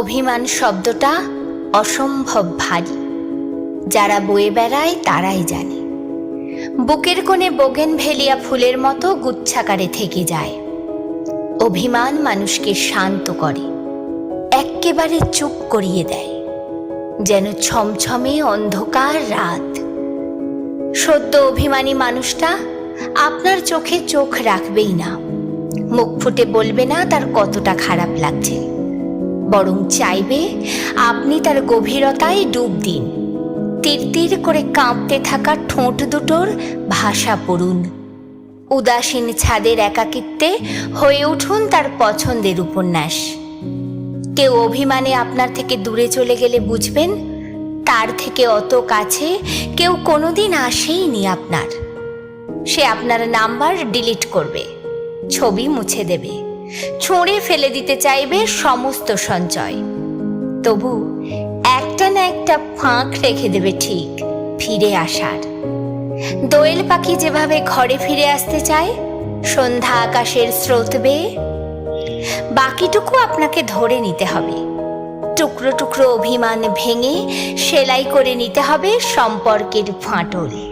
অভিমান শব্দটা অসম্ভব ভারী। যারা বয়ে বেড়ায় তারাই জানে। বুকের কোণে বোগেন ভেলিয়া ফুলের মতো গুচ্ছাকারে থেকে যায়। অভিমান মানুষকে শান্ত করে, এক্কেবারে চুপ করিয়ে দেয়। যেন ছমছমে অন্ধকার রাত। সদ্য অভিমানী মানুষটা আপনার চোখে চোখ রাখবেই না। মুখ ফুটে বলবে না তার কতটা খারাপ লাগছে। বরং চাইবে আপনি তার গভীরতায় ডুব দিন। তীর তীর করে কাঁপতে থাকা ঠোঁট দুটোর ভাষা পড়ুন। উদাসীন ছাদের একাকিত্বে হয়ে উঠুন তার পছন্দের উপন্যাস। কেউ অভিমানে আপনার থেকে দূরে চলে গেলে বুঝবেন, তার থেকে অত কাছে কেউ কোনোদিন আসেইনি আপনার। সে আপনার নাম্বার ডিলিট করবে, ছবি মুছে দেবে। ছুঁড়ে ফেলে দিতে চাইবে সমস্ত সঞ্চয়। তবু একটা না একটা ফাঁক রেখে দেবে ঠিক ফিরে আসার। দোয়েল পাখি যেভাবে ঘরে ফিরে আসতে চায়, সন্ধ্যা আকাশের স্রোত বেয়ে বাকিটুকু আপনাকে ধরে নিতে হবে। টুকরো টুকরো অভিমান ভেঙে সেলাই করে নিতে হবে সম্পর্কের ফাটল।